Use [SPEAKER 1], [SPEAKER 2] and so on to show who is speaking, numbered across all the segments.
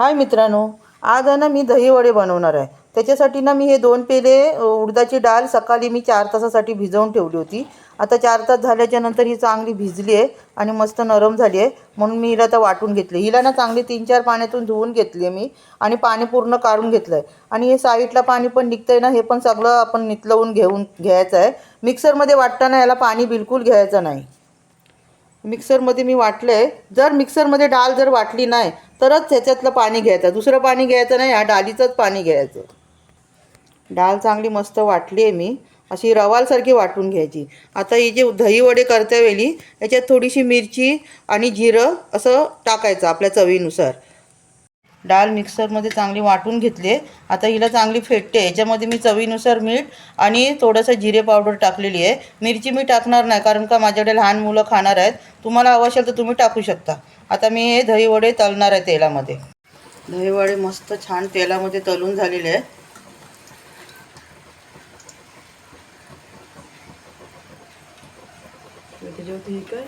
[SPEAKER 1] हाय मित्रांनो आज आहे ना मी दहीवडे बनवणार आहे. त्याच्यासाठी ना मी हे दोन पेले उडदाची डाळ सकाळी मी चार तासासाठी भिजवून ठेवली होती. आता चार तास झाल्याच्यानंतर ही चांगली भिजली आहे आणि मस्त नरम झाली आहे. म्हणून मी हिला आता वाटून घेतली. हिला ना चांगली तीन चार पाण्यातून धुवून घेतली आहे मी आणि पाणी पूर्ण काढून घेतलं आहे. आणि हे साईडला पाणी पण निघतंय ना हे पण सगळं आपण नितलवून घेऊन घ्यायचं आहे. मिक्सरमध्ये वाटताना याला पाणी बिलकुल घ्यायचं नाही. मिक्सरमध्ये मी वाटलं आहे जर मिक्सरमध्ये डाळ जर वाटली नाही तरच ह्याच्यातलं पाणी घ्यायचं. दुसरं पाणी घ्यायचं नाही ह्या डालीचंच पाणी घ्यायचं. डाळ चांगली मस्त वाटली आहे मी. अशी रवालसारखी वाटून घ्यायची. आता ही जे दही वडे करते वेळी याच्यात थोडीशी मिरची आणि जिरं असं टाकायचं आपल्या चवीनुसार. डाळ मिक्सरमध्ये चांगली वाटून घेतली आहे. आता हिला चांगली फेटते याच्यामध्ये मी चवीनुसार मीठ आणि थोडंसं जिरे पावडर टाकलेली आहे. मिरची मी टाकणार नाही कारण का माझ्याकडे लहान मुलं खाणार आहेत. तुम्हाला हवं असेल तर तुम्ही टाकू शकता. आता मी हे दहीवडे तळणार आहे तेलामध्ये. दहीवडे मस्त छान तेलामध्ये तळून झालेले आहे त्याच्यावरती हे काय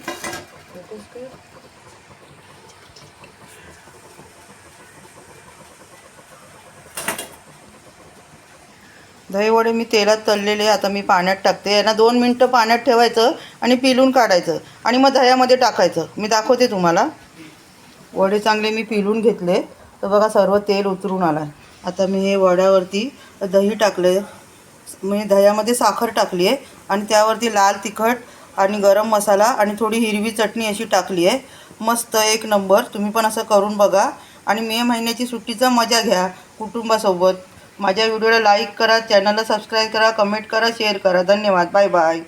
[SPEAKER 1] दहीवडे दही वडे मी तेलात तळलेले आता मी पाण्यात टाकते. यांना दोन मिनटं पाण्यात ठेवायचं आणि पिलून काढायचं आणि मग दह्यामध्ये टाकायचं. मी दाखवते तुम्हाला. वडे चांगले मी पिलून घेतले. तर बघा सर्व तेल उतरून आलं आता मी हे वड्यावरती दही टाकले. मी दह्यामध्ये साखर टाकली आहे आणि त्यावरती लाल तिखट आणि गरम मसाला आणि थोडी हिरवी चटणी अशी टाकली आहे मस्त एक नंबर. तुम्ही पण असं करून बघा. आणि मे महिन्याची सुट्टीचा मजा घ्या कुटुंबासोबत. माझ्या व्हिडिओला लाईक करा चॅनलला सबस्क्राईब करा कमेंट करा शेअर करा. धन्यवाद. Bye bye.